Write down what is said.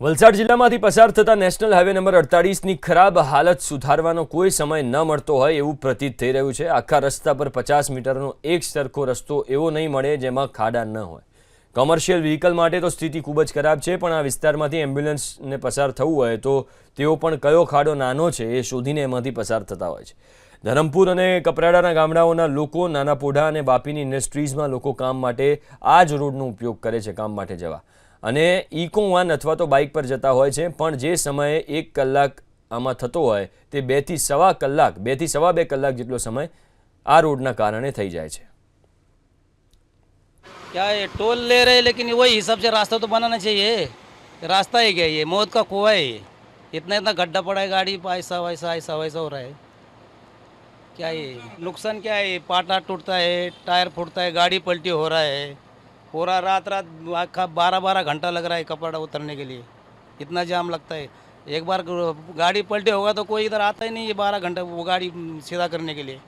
વલસાડ જિલ્લામાંથી પસાર થતા નેશનલ હાઈવે નંબર અડતાળીસની ખરાબ હાલત સુધારવાનો કોઈ સમય ન મળતો હોય એવું પ્રતીત થઈ રહ્યું છે. આખા રસ્તા પર પચાસ મીટરનો એક સરખો રસ્તો એવો નહીં મળે જેમાં ખાડા ન હોય. કોમર્શિયલ વ્હીકલ માટે તો સ્થિતિ ખૂબ જ ખરાબ છે, પણ આ વિસ્તારમાંથી એમ્બ્યુલન્સને પસાર થવું હોય તો તેઓ પણ કયો ખાડો નાનો છે એ શોધીને એમાંથી પસાર થતા હોય છે. ધરમપુર અને કપરાડાના ગામડાઓના લોકો નાના પોઢા અને બાપીની ઇન્ડસ્ટ્રીઝમાં લોકો કામ માટે આ જ રોડનો ઉપયોગ કરે છે, કામ માટે જવા. અને ઇકો વાન અથવા તો બાઇક પર જતા હોય છે પણ જે સમયે એક કલાક આમાં થતો હોય તે બેથી સવા કલાક બેથી સવા બે કલાક જેટલો સમય આ રોડના કારણે થઈ જાય છે क्या ये टोल ले रहे हैं लेकिन वही हिसाब से रास्ता तो बनाना चाहिए रास्ता ही क्या है ये मौत का कुआ है ये इतना इतना गड्ढा पड़ा है गाड़ी पे ऐसा वैसा ऐसा वैसा हो रहा है क्या ये नुकसान क्या है पाटा टूटता है टायर फूटता है गाड़ी पलटी हो रहा है पूरा रात रात बारह बारह घंटा लग रहा है कपड़ा उतरने के लिए। इतना जाम लगता है। एक बार गाड़ी पलटे होगा तो कोई इधर आता ही नहीं है बारह घंटे वो गाड़ी सीधा करने के लिए।